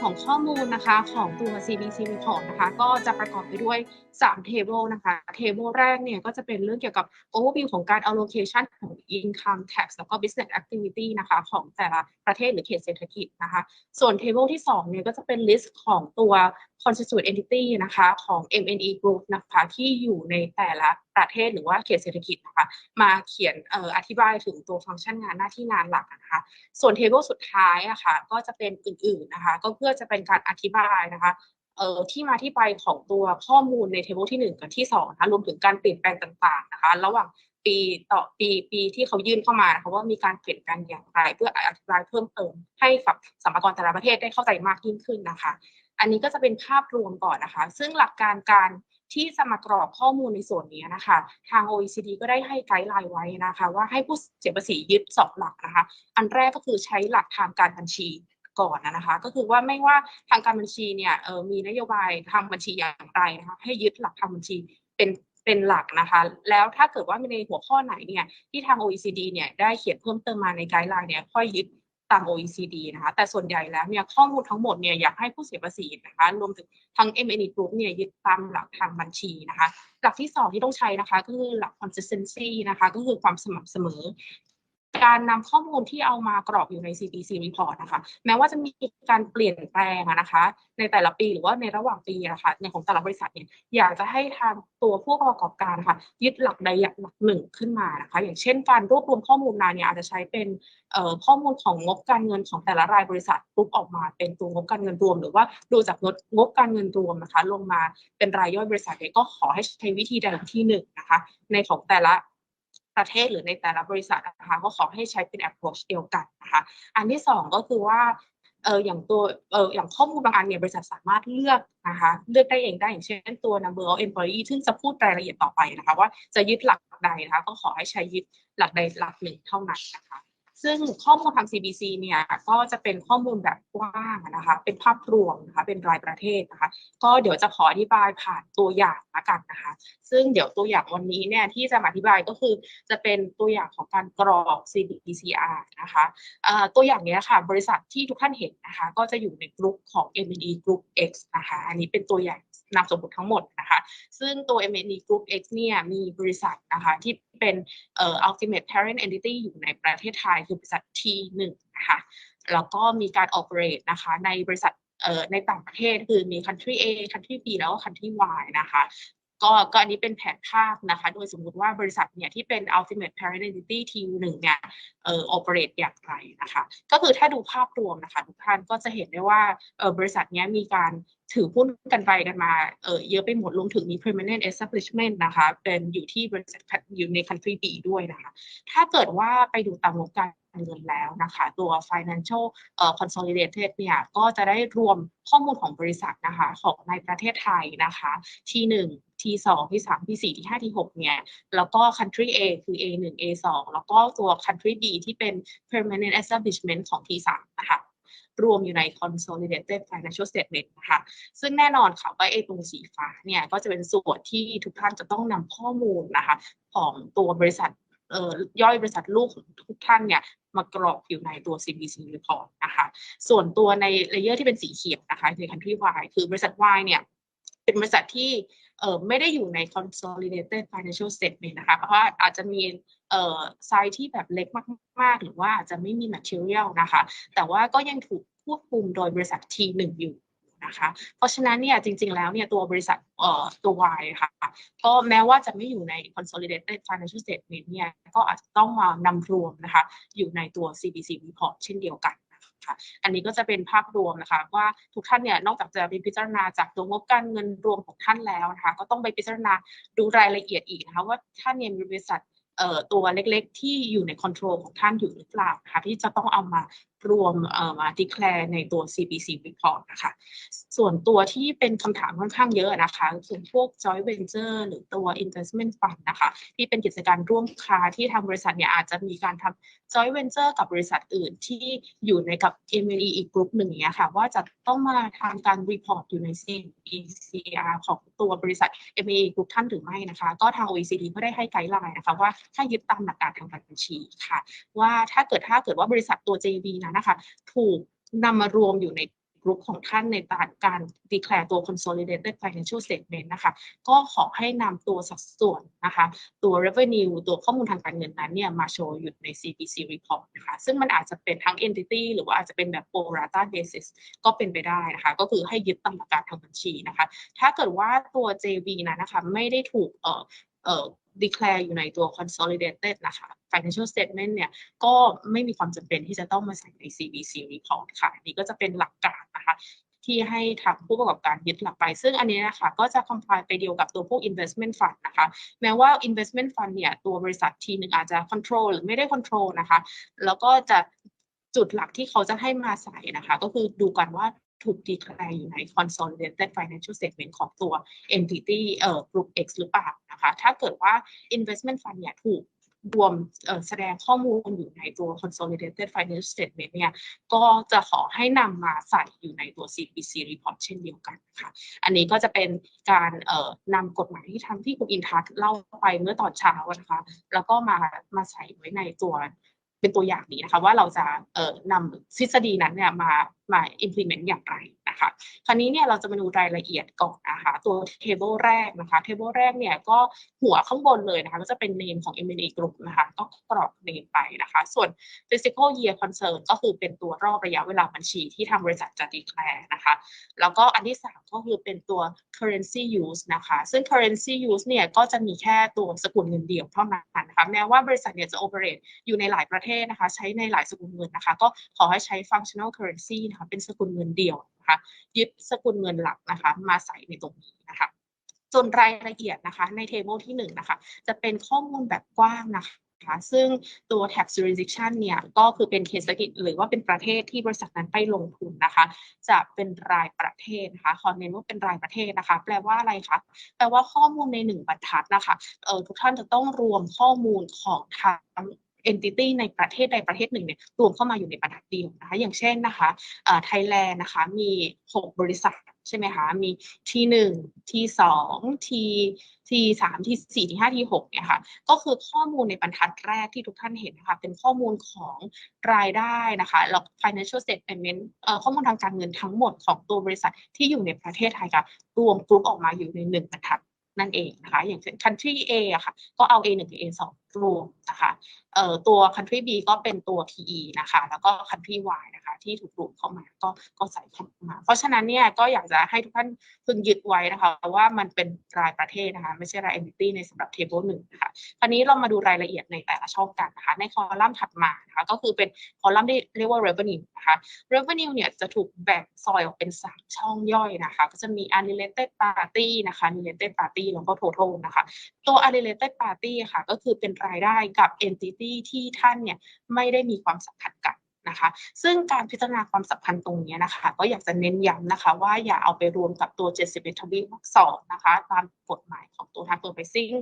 ของข้อมูลนะคะของตัว CBC report นะคะก็จะประกอบไปด้วย 3 table นะคะ table แรกเนี่ยก็จะเป็นเรื่องเกี่ยวกับ overview ของการ allocation ของ income tax แล้วก็ business activity นะคะของแต่ละประเทศหรือเขตเศรษฐกิจนะคะ ส่วน table ที่ 2 เนี่ยก็จะเป็น list ของตัว constituent entity นะคะของ MNE Group นะคะที่อยู่ในแต่ละประเทศหรือว่าเขตเศรษฐกิจนะคะมาเขียนอออธิบายถึงตัวฟังก์ชันงานหน้าที่งานหลักนะคะ ส่วนเทเบิลสุดท้ายอะค่ะก็จะเป็นอื่นๆนะคะก็เพื่อื่อจะเป็นการอธิบายนะคะเอ่อที่มาที่ไปของตัวข้อมูลในเทเบิลที่ 1 กับที่2นะคะรวมถึงการเปลี่ยนแปลงต่าง ๆ นะคะ ระหว่างปีต่อปีปีที่เขายื่นเข้ามานะคะว่ามีการเปลี่ยนแปลงอย่างไร เพื่ออธิบายเพิ่มเติมให้กับสมรกรแต่ละประเทศได้เข้าใจมากยิ่งขึ้นนะคะ อันนี้ก็จะเป็นภาพรวมก่อนนะคะ ซึ่งหลักการการที่จะมากรอกข้อมูลในส่วนนี้นะคะ ทาง OECD ก็ได้ให้ไกด์ไลน์ไว้นะคะ ว่าให้ผู้เสียภาษียึดสองหลักนะคะ อันแรกก็คือใช้หลักทางการบัญชี ก่อนนะคะ ก็คือว่าไม่ว่าทางการบัญชีเนี่ยมีนโยบายทางบัญชีอย่างไรนะคะให้ยึดหลักทางบัญชีเป็นเป็นหลักนะคะ แล้วถ้าเกิดว่าในหัวข้อไหนเนี่ยที่ทาง OECD เนี่ยได้เขียนเพิ่มเติมมาในไกด์ไลน์เนี่ยค่อยยึดตาม OECD นะคะ แต่ส่วนใหญ่แล้วเนี่ยข้อมูลทั้งหมดเนี่ยอยากให้ผู้เสียภาษีนะคะ รวมถึงทั้ง MNE Group เนี่ยยึดตามหลักทางบัญชีนะคะ หลักที่สองที่ต้องใช้นะคะ ก็คือหลัก consistency นะคะ ก็คือความสม่ำเสมอ การนำข้อมูลที่เอามากรอกอยู่ใน CBC report นะคะ แม้ว่าจะมีการเปลี่ยนแปลงนะคะ ในแต่ละปีหรือว่าในระหว่างปีนะคะในของแต่ละบริษัทเนี่ยอยากจะให้ทางตัวผู้ประกอบการค่ะยึดหลักใดหลักหนึ่งขึ้นมานะคะ อย่างเช่น การรวบรวมข้อมูลมาเนี่ยอาจจะใช้เป็นข้อมูลของงบการเงินของแต่ละรายบริษัทปุ๊บออกมาเป็นตัวงบการเงินรวม หรือว่าดูจากงบงบการเงินรวมนะคะ ลงมาเป็นรายย่อยบริษัทเนี่ยก็ขอให้ใช้วิธีใดวิธีหนึ่งนะคะ ในของแต่ละ ประเทศหรือในแต่ละบริษัทนะคะก็ขอให้ใช้เป็น approach เดียวกันนะคะอันที่สองก็คือว่าเอออย่างตัวเอออย่างข้อมูลบางอันเนี่ยบริษัทสามารถเลือกนะคะเลือกได้เองได้อย่างเช่นตัว number of employee ซึ่งจะพูดรายละเอียดต่อไปนะคะ ว่าจะยึดหลักใดนะคะก็ขอให้ใช้ยึดหลักใดหลักหนึ่งเท่านั้นนะคะ ซึ่งข้อมูลทาง CBC เนี่ยก็จะเป็นข้อมูลแบบกว้างนะคะ เป็นภาพรวมนะคะ เป็นรายประเทศนะคะ ก็เดี๋ยวจะขออธิบายผ่านตัวอย่างละกันนะคะ ซึ่งเดี๋ยวตัวอย่างวันนี้เนี่ยที่จะมาอธิบายก็คือจะเป็นตัวอย่างของการกรอก CBCR นะคะตัวอย่างนี้ค่ะบริษัทที่ทุกท่านเห็นนะคะ ก็จะอยู่ในกลุ่มของ M&E Group X นะคะ อันนี้เป็นตัวอย่าง นามสมมติทั้งหมดนะคะ ซึ่งตัว M&E Group X เนี่ยมีบริษัทนะคะที่เป็นเอ่อ ultimate parent entity อยู่ในประเทศไทย คือบริษัท T1 นะคะแล้วก็มีการ operate นะคะในบริษัทเอ่อในต่างประเทศคือมี country A country B แล้วก็ country Y นะคะก็ก็อันนี้เป็นแผนภาพนะคะ โดยสมมุติว่าบริษัทเนี่ยที่เป็น ultimate parent entity T1 เนี่ยเอ่อ operate อย่างไรนะคะ ก็คือถ้าดูภาพรวมนะคะ ทุกท่านก็จะเห็นได้ว่าเอ่อบริษัทเนี้ยมีการ ถือหุ้นกันไปกันมาเออเยอะไปหมดรวมถึงมี permanent establishment นะคะ เป็นอยู่ที่บริษัทอยู่ใน country B ด้วยนะคะ ถ้าเกิดว่าไปดูตามงบการเงินแล้วนะคะ ตัว financial consolidated เนี่ยก็จะได้รวมข้อมูลของบริษัทนะคะของในประเทศไทยนะคะ T1 T2 T3 T4 T5 T6 เนี่ย แล้วก็ country A คือ A1 A2 แล้วก็ตัว country B ที่เป็น permanent establishment ของ T3 นะคะ รวมอยู่ใน consolidated financial statement นะคะซึ่งแน่นอนค่ะว่าไอ้ตรงสีฟ้าเนี่ยก็จะเป็นส่วนที่ทุกท่านจะต้องนำข้อมูลนะคะของตัวบริษัทเอ่อย่อยบริษัทลูกของทุกท่านเนี่ยมากรอกอยู่ในตัว CBC report นะคะ ส่วนตัวในเลเยอร์ที่เป็นสีเขียวนะคะใน country Y คือบริษัท Y เนี่ยเป็นบริษัทที่ ไม่ได้อยู่ใน consolidated financial statement นะคะ เพราะว่าอาจจะมีเอ่อไซส์ที่แบบเล็กมาก ๆ หรือว่าอาจจะไม่มี material นะคะ แต่ว่าก็ยังถูกควบคุมโดยบริษัท T1 อยู่นะคะ เพราะฉะนั้นเนี่ยจริง ๆ แล้วเนี่ยตัวบริษัทเอ่อตัว Y ค่ะ ก็แม้ว่าจะไม่อยู่ใน consolidated financial statement เนี่ย ก็อาจจะต้องมานำรวมนะคะ อยู่ในตัว CBC report เช่นเดียวกัน คะอันนี้ก็จะเป็นภาพรวมนะคะว่าทุกท่านเนี่ยนอกจากจะไปพิจารณาจากตัวงบการเงินรวมของท่านแล้วนะคะ ก็ต้องไปพิจารณาดูรายละเอียดอีกนะคะว่าท่านเนี่ยมีบริษัทตัวเล็กๆ ที่อยู่ในคอนโทรลของท่านอยู่หรือเปล่าคะที่จะต้องเอามารวมเอ่อมา declare ในตัว CBC report นะคะ ส่วนตัวที่เป็นคำถามค่อนข้างเยอะนะคะส่วนพวก joint venture หรือตัว investment fund นะคะ ที่เป็นกิจการร่วมค้าที่ทางบริษัทเนี่ยอาจจะมีการทำ joint venture กับบริษัทอื่นที่อยู่ในกับ M&E อีกกลุ่มหนึ่งเนี้ยค่ะ ว่าจะต้องมาทำการ report อยู่ใน CBCR ของตัวบริษัท M&E กลุ่มท่านหรือไม่นะคะ ก็ทาง OECD ก็ได้ให้ไกด์ไลน์นะคะว่าถ้ายึดตามหลักการทางการบัญชีค่ะ ว่าถ้าเกิดถ้าเกิดว่าบริษัทตัว JV นั้นนะคะถูกนำมารวมอยู่ในกลุ่มของท่านในการการ declare ตัว consolidated financial statement นะคะ ก็ขอให้นำตัวสัดส่วนนะคะ ตัว revenue ตัวข้อมูลทางการเงินนั้นเนี่ยมาโชว์อยู่ใน CPC report นะคะ ซึ่งมันอาจจะเป็นทั้ง entity หรือว่าอาจจะเป็นแบบ pro rata basis ก็เป็นไปได้นะคะ ก็คือให้ยึดตามหลักการทางบัญชีนะคะ ถ้าเกิดว่าตัว JV นั้นนะคะไม่ได้ถูกเอ่อ เอ่อ declare อยู่ในตัว consolidated นะคะ financial statement เนี่ยก็ไม่มีความจำเป็นที่จะต้องมาใส่ใน CBC report ค่ะนนี้ก็จะเป็นหลักการนะคะที่ให้ทางผู้ประกอบการยึดหลักไป ซึ่งอันนี้นะคะก็จะ comply ไปเดียวกับตัวพวก investment fund นะคะ แม้ว่า investment fund เนี่ยตัวบริษัททีหนึ่งอาจจะ control หรือไม่ได้ control นะคะ แล้วก็จะจุดหลักที่เขาจะให้มาใส่นะคะ ก็คือดูกันว่า ถูก declare อยู่ใน consolidated financial statement ของตัว entity เอ่อ group X หรือเปล่านะคะ ถ้าเกิดว่า investment fund เนี่ยถูกรวมแสดงข้อมูลอยู่ในตัว consolidated financial statement เนี่ย ก็จะขอให้นำมาใส่อยู่ในตัว CPC report เช่นเดียวกันค่ะ อันนี้ก็จะเป็นการเอ่อนำกฎหมายที่ทำที่คุณอินทัศเล่าไปเมื่อตอนเช้านะคะ แล้วก็มามาใส่ไว้ในตัว เป็นตัวอย่างนี้นะคะว่าเราจะเอ่อนำทฤษฎีนั้นเนี่ยมา มา implement อย่างไร คะคราวนี้เนี่ยเราจะมาดูรายละเอียดก่อนนะคะตัว table แรกนะคะ table แรกเนี่ยก็หัวข้างบนเลยนะคะก็จะเป็น name ของ M&A Group นะคะก็กรอก name ไปนะคะ ส่วน physical year concern ก็คือเป็นตัวรอบระยะเวลาบัญชีที่ทางบริษัทจะ declare นะคะ แล้วก็อันที่ 3 ก็คือเป็นตัว currency use นะคะ ซึ่ง currency use เนี่ยก็จะมีแค่ตัวสกุลเงินเดียวเท่านั้นนะคะแม้ว่าบริษัทเนี่ยจะ operate อยู่ในหลายประเทศนะคะ ใช้ในหลายสกุลเงินนะคะ ก็ขอให้ใช้ functional currency นะคะเป็นสกุลเงินเดียว นะคะ ยึดสกุลเงินหลักนะคะ มาใส่ในตรงนี้นะคะส่วนรายละเอียดนะคะในเทเบิลที่1นนะคะจะเป็นข้อมูลแบบกว้างนะคะซึ่งตัว tax jurisdiction เนี่ยก็คือเป็นเคสกิจหรือว่าเป็นประเทศที่บริษัทนั้นไปลงทุนนะคะ จะเป็นรายประเทศนะคะขอเน้นว่าเป็นรายประเทศนะคะ แปลว่าอะไรคะแปลว่าข้อมูลในหนึ่งบรรทัดนะคะเออทุกท่านจะต้องรวมข้อมูลของทาง entity ในประเทศใดประเทศหนึ่งเนี่ยรวมเข้ามาอยู่ในบรรทัดเดียวนะคะอย่างเช่นนะคะไทยแลนด์นะคะมี 6 บริษัทใช่ไหมคะ มีทีหนึ่งทีสองทีทีสามทีสี่ทีห้าทีหกเนี่ยค่ะ ก็คือข้อมูลในบรรทัดแรกที่ทุกท่านเห็นนะคะ เป็นข้อมูลของรายได้นะคะแล้ว financial statement เอ่อข้อมูลทางการเงินทั้งหมดของตัวบริษัทที่อยู่ในประเทศไทยค่ะรวมกลุ่มออกมาอยู่ในหนึ่งบรรทัดนั่นเองนะคะ อย่างเช่น country A อะค่ะ ก็เอา A 1กับ A 2 รวมนะคะเอ่อตัว country B ก็เป็นตัว PE นะคะ แล้วก็ country Y นะคะ ที่ถูกรวมเข้ามาก็ก็ใส่เข้ามา เพราะฉะนั้นเนี่ยก็อยากจะให้ทุกท่านพึงยึดไว้นะคะ ว่ามันเป็นรายประเทศนะคะ ไม่ใช่ราย entity ในสำหรับ table หนึ่งนะคะคราวนี้เรามาดูรายละเอียดในแต่ละช่องกันนะคะ ในคอลัมน์ถัดมานะคะ ก็คือเป็นคอลัมน์ที่เรียกว่า revenue นะคะ revenue เนี่ยจะถูกแบ่งซอยออกเป็น 3 ช่องย่อยนะคะ ก็จะมี unrelated party นะคะ related party แล้วก็ total นะคะ ตัว unrelated party ค่ะ ก็คือเป็นรายได้กับ entity ที่ท่านเนี่ยไม่ได้มีความสัมพันธ์กันนะคะซึ่งการพิจารณาความสัมพันธ์ตรงนี้นะคะ ก็อยากจะเน้นย้ำนะคะ ว่าอย่าเอาไปรวมกับตัว 71 ทวีวรรคสองนะคะ ตามกฎหมายของตัว transfer pricing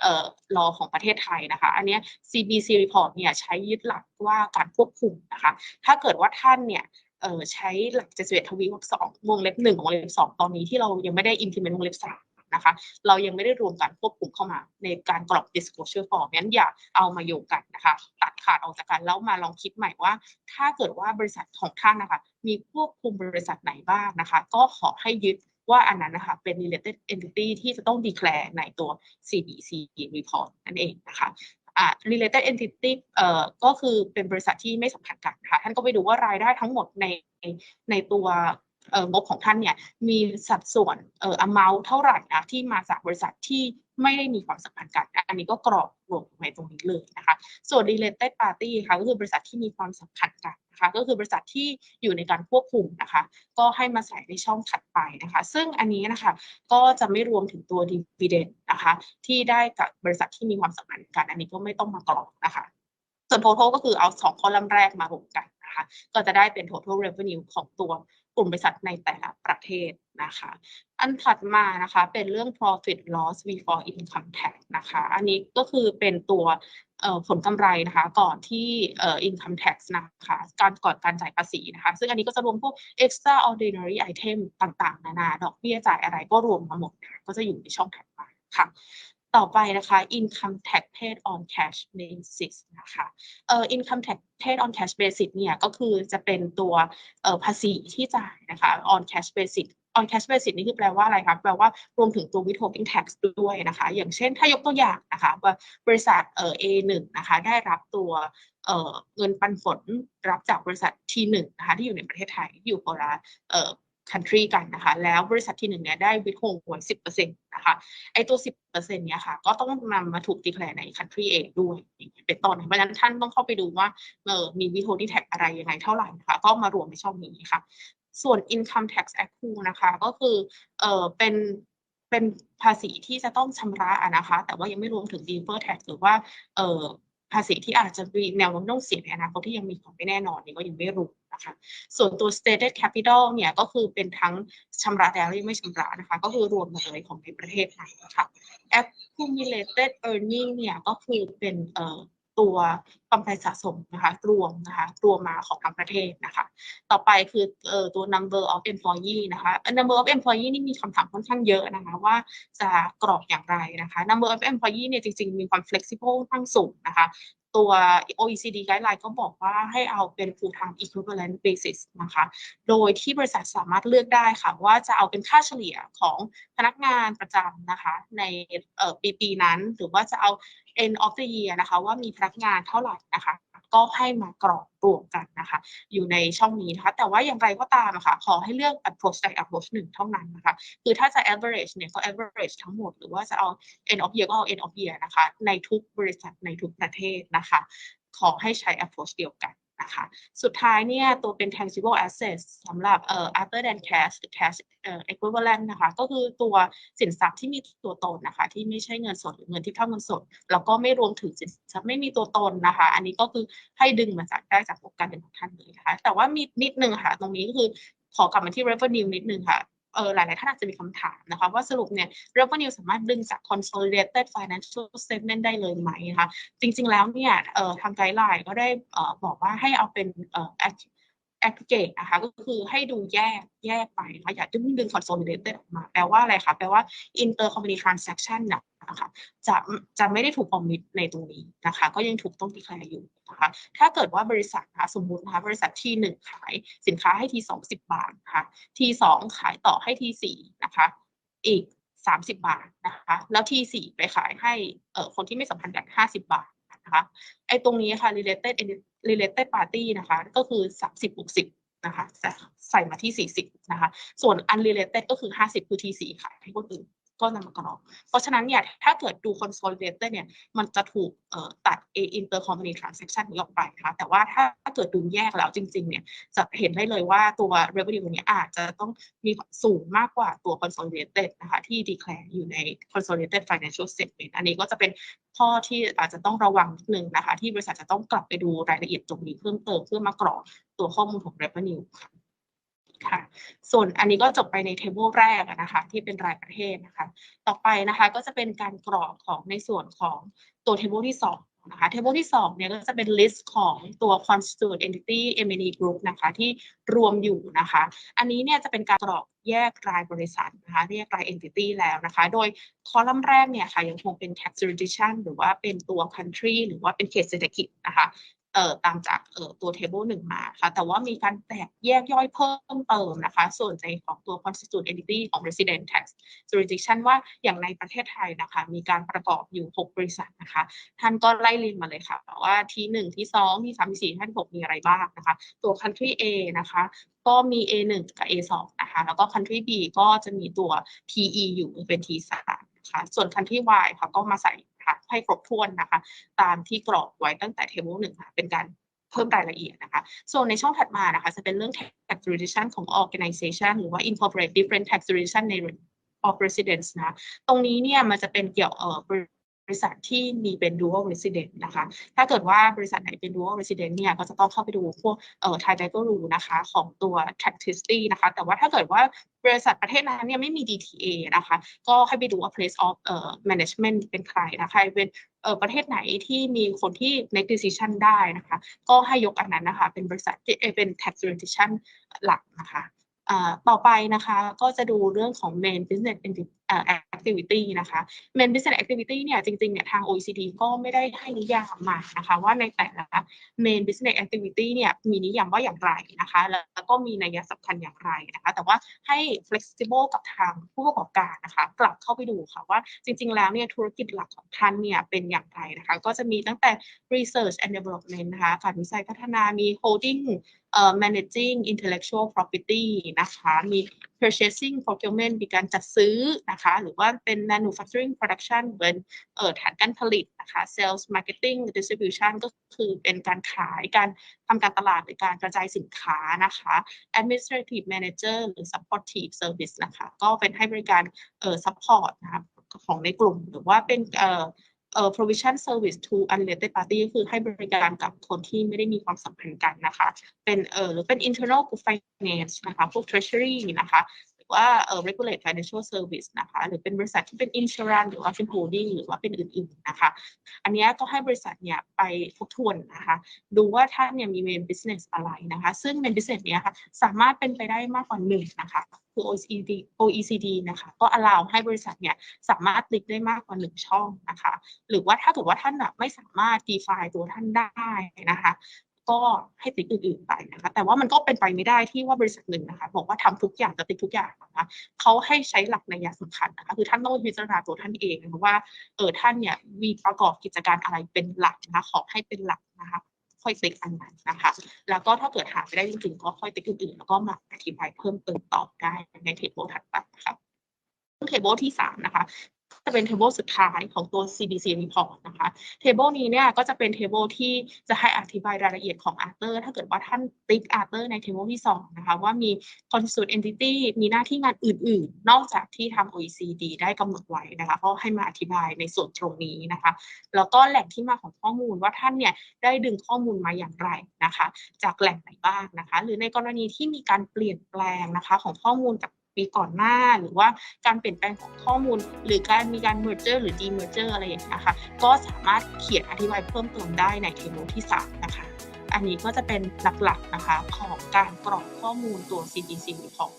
เอ่อ law ของประเทศไทยนะคะ อันนี้ CBC report เนี่ยใช้ยึดหลักว่าการควบคุมนะคะ ถ้าเกิดว่าท่านเนี่ยเอ่อใช้หลัก 71 ทวีวรรคสองวงเล็บหนึ่งวงเล็บสองตอนนี้ที่เรายังไม่ได้ implement วงเล็บสาม นะคะ เรายังไม่ได้รวมการควบคุมเข้ามาในการกรอก disclosure form งั้นอย่าเอามาโยงกันนะคะ ตัดขาดออกจากกันแล้วมาลองคิดใหม่ว่า ถ้าเกิดว่าบริษัทของท่านนะคะ มีควบคุมบริษัทไหนบ้างนะคะ ก็ขอให้ยึดว่าอันนั้นนะคะเป็น related entity ที่จะต้อง declare ในตัว CBC report นั่นเองนะคะอ่า related entity เอ่อก็คือเป็นบริษัทที่ไม่สัมพันธ์กันค่ะท่านก็ไปดูว่ารายได้ทั้งหมดในในตัว งบของท่านเนี่ยมีสัดส่วนเอ่อ amount เท่าไหร่นะที่มาจากบริษัทที่ไม่ได้มีความสัมพันธ์กัน อันนี้ก็กรอกรวมไว้ตรงนี้เลยนะคะ ส่วน related party ค่ะก็คือบริษัทที่มีความสัมพันธ์กันนะคะก็คือบริษัทที่อยู่ในการควบคุมนะคะ ก็ให้มาใส่ในช่องถัดไปนะคะ ซึ่งอันนี้นะคะก็จะไม่รวมถึงตัว dividend นะคะ ที่ได้กับบริษัทที่มีความสัมพันธ์กัน อันนี้ก็ไม่ต้องมากรอกนะคะ ส่วน total ก็คือเอาสองคอลัมน์แรกมารวมกัน นะคะก็จะได้เป็น total revenue ของตัวกลุ่มบริษัทในแต่ละประเทศนะคะ อันถัดมานะคะเป็นเรื่อง profit loss before income tax นะคะ อันนี้ก็คือเป็นตัวผลกำไรนะคะก่อนที่ income tax นะคะการก่อนการจ่ายภาษีนะคะ ซึ่งอันนี้ก็จะรวมพวก extraordinary item ต่างๆ นานา ดอกเบี้ยจ่ายอะไรก็รวมมาหมด ก็จะอยู่ในช่องถัดมาค่ะ ต่อไปนะคะ income tax paid on cash basis นะคะเอ่อ income tax paid on cash basis เนี่ยก็คือจะเป็นตัวเอ่อภาษีที่จ่ายนะคะ on cash basis on cash basis นี่คือแปลว่าอะไรคะแปลว่ารวมถึงตัว withholding tax ด้วยนะคะ อย่างเช่นถ้ายกตัวอย่างนะคะว่าบริษัทเอ่อ A1 นะคะได้รับตัวเอ่อเงินปันผลรับจากบริษัท T1 นะคะที่อยู่ในประเทศไทยอยู่คนละเอ่อ country กันนะคะ แล้วบริษัทที่หนึ่งเนี่ยได้วิทโฮงไว้สิบเปอร์เซ็นต์นะคะไอตัวสิบเปอร์เซ็นต์เนี่ยค่ะ ก็ต้องนำมาถูกตีแคลใน country เองด้วยเป็นต้นเพราะฉะนั้นท่านต้องเข้าไปดูว่าเออมีวิทโฮที่แท็กอะไรยังไงเท่าไหร่นะคะ ก็มารวมในช่องนี้ค่ะ ส่วน income tax accrual นะคะ ก็คือเออเป็นเป็นภาษีที่จะต้องชำระอะนะคะ แต่ว่ายังไม่รวมถึง defer tax หรือว่าเออภาษีที่อาจจะมีแนวโน้มต้องเสียในอนาคตที่ยังมีความไม่แน่นอนนี่ก็ยังไม่รู้ นะคะส่วนตัว stated capital เนี่ยก็คือเป็นทั้งชำระแล้วและไม่ชำระนะคะ ก็คือรวมหมดเลยของในประเทศไทยนะคะ accumulated earning เนี่ยก็คือเป็นเอ่อตัวกำไรสะสมนะคะรวมนะคะรวมมาของทั้งประเทศนะคะ ต่อไปคือเอ่อตัว number of employee นะคะ number of employee นี่มีคำถามค่อนข้างเยอะนะคะ ว่าจะกรอกอย่างไรนะคะ number of employee เนี่ยจริงๆ มีความ flexible ค่อนข้างสูงนะคะ ตัว OECD guideline ก็บอกว่าให้เอาเป็น full time equivalent basis นะคะ โดยที่บริษัทสามารถเลือกได้ค่ะ ว่าจะเอาเป็นค่าเฉลี่ยของพนักงานประจำนะคะ ในปีปีนั้น หรือว่าจะเอา end of the year นะคะ ว่ามีพนักงานเท่าไหร่นะคะ ก็ให้มากรอกรวมกันนะคะ อยู่ในช่องนี้นะคะ แต่ว่าอย่างไรก็ตามนะคะขอให้เลือก approach ใด approach หนึ่งเท่านั้นนะคะ คือถ้าจะ average เนี่ยก็ average ทั้งหมด หรือว่าจะเอา end of year ก็เอา end of year นะคะ ในทุกบริษัทในทุกประเทศนะคะ ขอให้ใช้ approach เดียวกัน นะคะสุดท้ายเนี่ยตัวเป็น tangible assets สำหรับเอ่อ other than cash หรือ cash เอ่อ equivalent นะคะก็คือตัวสินทรัพย์ที่มีตัวตนนะคะที่ไม่ใช่เงินสดหรือเงินที่เท่าเงินสด แล้วก็ไม่รวมถึงสินทรัพย์ไม่มีตัวตนนะคะ อันนี้ก็คือให้ดึงมาจากได้จากโการเงินของท่านเลยนะคะแต่ว่ามีนิดนึงค่ะ ตรงนี้ก็คือขอกลับมาที่ revenue นิดนึงค่ะ เออหลายๆท่านอาจจะมีคำถามนะคะว่าสรุปเนี่ย revenue สามารถดึงจาก consolidated financial statement ได้เลยไหมนะคะจริงๆแล้วเนี่ยเออทางไกด์ไลน์ก็ได้เออบอกว่าให้เอาเป็นเออ aggregate นะคะก็คือให้ดูแยกแยกไปนะคะอย่าดึงดึง consolidated ออกมา แปลว่าอะไรคะแปลว่า inter-company transaction นะคะจะจะไม่ได้ถูกออมิดในตรงนี้นะคะ ก็ยังถูกต้องดีแคลร์อยู่นะคะถ้าเกิดว่าบริษัทนะสมมุตินะคะบริษัทที่หนึ่งขายสินค้าให้ทีสองสิบบาทนะคะทีสองขายต่อให้ทีสี่นะคะอีกสามสิบบาทนะคะแล้วทีสี่ไปขายให้เอ่อคนที่ไม่สัมพันธ์กันห้าสิบบาท นะคะไอ้ตรงนี้ค่ะ related related party นะคะ ก็คือสามสิบบวกสิบนะคะใส่มาที่สี่สิบนะคะ ส่วน unrelated ก็คือห้าสิบคือทีสี่ะให้คนอื่น ก็นำมากรองเพราะฉะนั้นเนี่ยถ้าเกิดดู consolidated เนี่ยมันจะถูกเอ่อตัด a intercompany transaction นี้ออกไปนะคะแต่ว่าถ้าเกิดดูแยกแล้วจริงๆเนี่ยจะเห็นได้เลยว่าตัว revenue เนี่ยอาจจะต้องมีสูงมากกว่าตัว consolidated นะคะที่ declare อยู่ใน consolidated financial statement อันนี้ก็จะเป็นข้อที่อาจจะต้องระวังนิดนึงนะคะที่บริษัทจะต้องกลับไปดูรายละเอียดตรงนี้เพิ่มเติมเพื่อมากรองตัวข้อมูลของ revenue ค่ะ ค่ะ ส่วนอันนี้ก็จบไปในเทเบิลแรกนะคะที่เป็นรายประเทศนะคะ ต่อไปนะคะก็จะเป็นการกรอกของในส่วนของตัวเทเบิลที่ 2นะคะเทเบิลที่2เนี่ยก็จะเป็น list ของตัว constituent entity M&E group นะคะที่รวมอยู่นะคะ อันนี้เนี่ยจะเป็นการกรอกแยกรายบริษัทนะคะแยกราย entity แล้วนะคะ โดยคอลัมน์แรกเนี่ยค่ะยังคงเป็น tax jurisdiction หรือว่าเป็นตัว country หรือว่าเป็นเขตเศรษฐกิจนะคะ เอ่อตามจากเอ่อตัว table หนึ่งมาค่ะแต่ว่ามีการแตกแยกย่อยเพิ่มเติมนะคะ ส่วนใจของตัว constituent entity ของ resident tax jurisdiction ว่าอย่างในประเทศไทยนะคะ มีการประกอบอยู่ 6 บริษัทนะคะ ท่านก็ไล่เรียงมาเลยค่ะว่าที่ 1 ที่ 2 ที่ 3 ที่ 4 ที่ 6 มีอะไรบ้างนะคะ ตัว country A นะคะก็มี A1 กับ A2 นะคะ แล้วก็ country B ก็จะมีตัว TE อยู่เป็น T3 นะคะส่วน country Y ค่ะก็มาใส่ ให้ครบถ้วนนะคะ ตามที่กรอบไว้ตั้งแต่เทเบิลหนึ่งค่ะเป็นการเพิ่มรายละเอียดนะคะส่วนในช่องถัดมานะคะจะเป็นเรื่อง tax jurisdiction ของ organization หรือว่า incorporate different tax jurisdiction ใน of residence นะ ตรงนี้เนี่ยมันจะเป็นเกี่ยวเอ่อบริ ริษัทที่มีเป็น dual resident นะคะ ถ้าเกิดว่าบริษัทไหนเป็น dual resident เนี่ยก็จะต้องเข้าไปดูพวกเอ่อ Thai t l e rule นะคะของตัว tax history นะคะ แต่ว่าถ้าเกิดว่าบริษัทประเทศนั้นเนี่ยไม่มี DTA นะคะ ก็ให้ไปดูว่า place of เอ่อ management เป็นใครนะคะ เป็นเอ่อประเทศไหนที่มีคนที่ make decision ได้นะคะ ก็ให้ยกอันนั้นนะคะ เป็นบริษัทเป็น tax jurisdiction หลักนะคะต่อไปนะคะก็จะดูเรื่องของ main business เอ่อ activity นะคะ main business activity เนี่ยจริงๆเนี่ยทาง OECD ก็ไม่ได้ให้นิยามมานะคะว่าในแต่ละ main business activity เนี่ยมีนิยามว่าอย่างไรนะคะ แล้วก็มีนัยสำคัญอย่างไรนะคะ แต่ว่าให้ flexible กับทางผู้ประกอบการนะคะ กลับเข้าไปดูค่ะว่าจริงๆแล้วเนี่ยธุรกิจหลักของท่านเนี่ยเป็นอย่างไรนะคะ ก็จะมีตั้งแต่ research and development นะคะการวิจัยพัฒนามี holding เอ่อ managing intellectual property นะคะ มี purchasing procurement มีการจัดซื้อนะคะ หรือว่าเป็น manufacturing production เป็นเอ่อฐานการผลิตนะคะ sales marketing distribution ก็คือเป็นการขายการทำการตลาดหรือการกระจายสินค้านะคะ administrative manager หรือ supportive service นะคะ ก็เป็นให้บริการเอ่อ support นะคะของในกลุ่มหรือว่าเป็นเอ่อ เอ่อ provision service to unrelated party ก็คือให้บริการกับคนที่ไม่ได้มีความสัมพันธ์กันนะคะ เป็นเอ่อหรือเป็น internal group finance นะคะ พวก treasury นะคะ ว่าเอ่อ regulate financial service นะคะหรือเป็นบริษัทที่เป็น insurance หรือว่าเป็น holding หรือว่าเป็นอื่นๆนะคะ อันนี้ก็ให้บริษัทเนี่ยไปทบทวนนะคะ ดูว่าท่านเนี่ยมี main business อะไรนะคะ ซึ่ง main business เนี้ยค่ะสามารถเป็นไปได้มากกว่าหนึ่งนะคะคือ OECD OECD นะคะก็ allow ให้บริษัทเนี่ยสามารถติ๊กได้มากกว่าหนึ่งช่องนะคะ หรือว่าถ้าเกิดว่าท่านแบบไม่สามารถ define ตัวท่านได้นะคะ ก็ให้ติ๊กอื่นๆไปนะคะ แต่ว่ามันก็เป็นไปไม่ได้ที่ว่าบริษัทหนึ่งนะคะ บอกว่าทำทุกอย่างจะติ๊กทุกอย่างนะคะเขาให้ใช้หลักในัยสำคัญนะคะคือท่านต้องพิจารณาตัวท่านเองนะคะว่าเออท่านเนี่ยมีประกอบกิจการอะไรเป็นหลักนะคะขอให้เป็นหลักนะคะค่อยติ๊กอันนั้นนะคะ แล้วก็ถ้าเกิดหาไม่ได้จริงๆก็ค่อยติ๊กอื่นๆ แล้วก็มาอธิบายเพิ่มเติมต่อได้ในเทเบิลถัดไปนะคะเทเบิลที่สามนะคะ จะเป็นเทเบิลสุดท้ายของตัว CBC report นะคะ เทเบิลนี้เนี่ยก็จะเป็นเทเบิลที่จะให้อธิบายรายละเอียดของ Arthur ถ้าเกิดว่าท่านติ๊ก Arthur ในเทเบิลที่สองนะคะว่ามี constituent entity มีหน้าที่งานอื่นๆ นอกจากที่ทาง OECD ได้กำหนดไว้นะคะก็ให้มาอธิบายในส่วนตรงนี้นะคะ แล้วก็แหล่งที่มาของข้อมูลว่าท่านเนี่ยได้ดึงข้อมูลมาอย่างไรนะคะ จากแหล่งไหนบ้างนะคะ หรือในกรณีที่มีการเปลี่ยนแปลงนะคะของข้อมูลจาก ปีก่อนหน้า หรือว่าการเปลี่ยนแปลงของข้อมูล หรือการมีการ merger หรือ demerger อะไรอย่างเงี้ยค่ะ ก็สามารถเขียนอธิบายเพิ่มเติมได้ในเทเบิลที่ 3 นะคะ อันนี้ก็จะเป็นหลักๆนะคะของการกรอกข้อมูลตัว CDC ของ